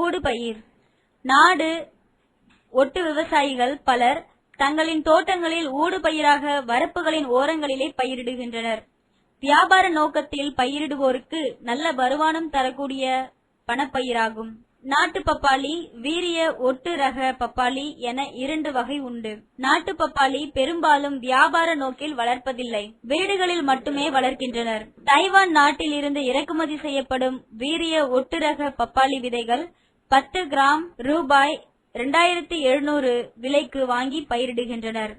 ஊடுபயிர். நாடு ஒட்டு விவசாயிகள் பலர் தங்களின் தோட்டங்களில் ஊடுபயிராக வரப்புகளின் ஓரங்களிலே பயிரிடுகின்றனர். வியாபார நோக்கத்தில் பயிரிடுவோருக்கு நல்ல வருமானம் தரக்கூடிய பணப்பயிராகும். நாட்டு பப்பாளி வீரிய ஒட்டு ரக பப்பாளி என இரண்டு வகை உண்டு. நாட்டு பப்பாளி பெரும்பாலும் வியாபார நோக்கில் வளர்ப்பதில்லை. வீடுகளில் மட்டுமே வளர்க்கின்றனர். தைவான் நாட்டில் இருந்து இறக்குமதி செய்யப்படும் வீரிய ஒட்டு ரக பப்பாளி விதைகள் பத்து கிராம் ரூபாய் இரண்டாயிரத்தி எழுநூறு விலைக்கு வாங்கி பயிரிடுகின்றனர்.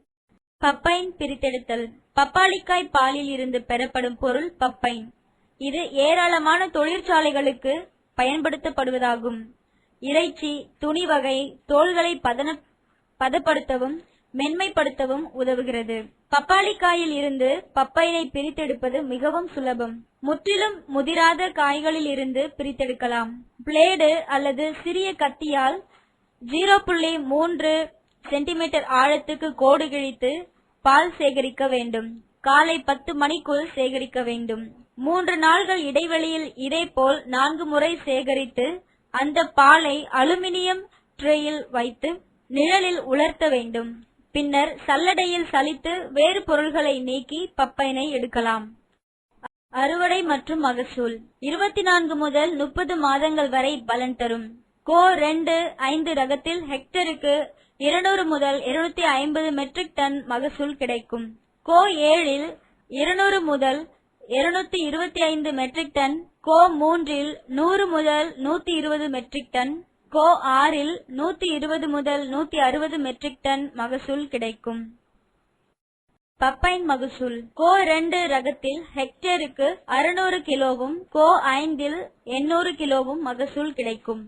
பப்பைன் பிரித்தெடுத்தல். பப்பாளிக்காய் பாலில் இருந்து பெறப்படும் பொருள் பப்பைன். இது ஏராளமான தொழிற்சாலைகளுக்கு பயன்படுத்தப்படுவதாகும். இறைச்சி துணி வகை தோள்களை பதன பதப்படுத்தவும் மென்மைப்படுத்தவும் உதவுகிறது. பப்பாளிக்காயில் இருந்து பப்பைனை பிரித்தெடுப்பது மிகவும் சுலபம். முற்றிலும் முதிராத காய்களில் இருந்து பிரித்தெடுக்கலாம். பிளேடு அல்லது சிறிய கத்தியால் ஜீரோ புள்ளி மூன்று சென்டிமீட்டர் ஆழத்துக்கு கோடு கிழித்து பால் சேகரிக்க வேண்டும். காலை பத்து மணிக்குள் சேகரிக்க வேண்டும். மூன்று நாள்கள் இடைவெளியில் இதேபோல் நான்கு முறை சேகரித்து அந்த பாலை அலுமினியம் ட்ரேயில் வைத்து நிழலில் உலர்த்த வேண்டும். பின்னர் சல்லடையில் சலித்து வேறு பொருள்களை நீக்கி பப்பைனை எடுக்கலாம். அறுவடை மற்றும் மகசூல். இருபத்தி நான்கு முதல் முப்பது மாதங்கள் வரை பலன் தரும். கோ ரெண்டு ஐந்து ரகத்தில் ஹெக்டருக்கு இருநூறு முதல் இருநூத்தி ஐம்பது மெட்ரிக் டன் மகசூல் கிடைக்கும். கோ ஏழில் இருநூறு முதல் இருநூத்தி இருபத்தி ஐந்து மெட்ரிக் டன் கோ மூன்றில் நூறு முதல் நூத்தி இருபது மெட்ரிக் டன் கோ ஆறில் நூத்தி இருபது முதல் நூத்தி அறுபது மெட்ரிக் டன் மகசூல் கிடைக்கும். பப்பைன் மகசூல். கோ ரெண்டு ரகத்தில் ஹெக்டேருக்கு அறுநூறு கிலோவும் கோ ஐந்தில் எண்ணூறு கிலோவும் மகசூல் கிடைக்கும்.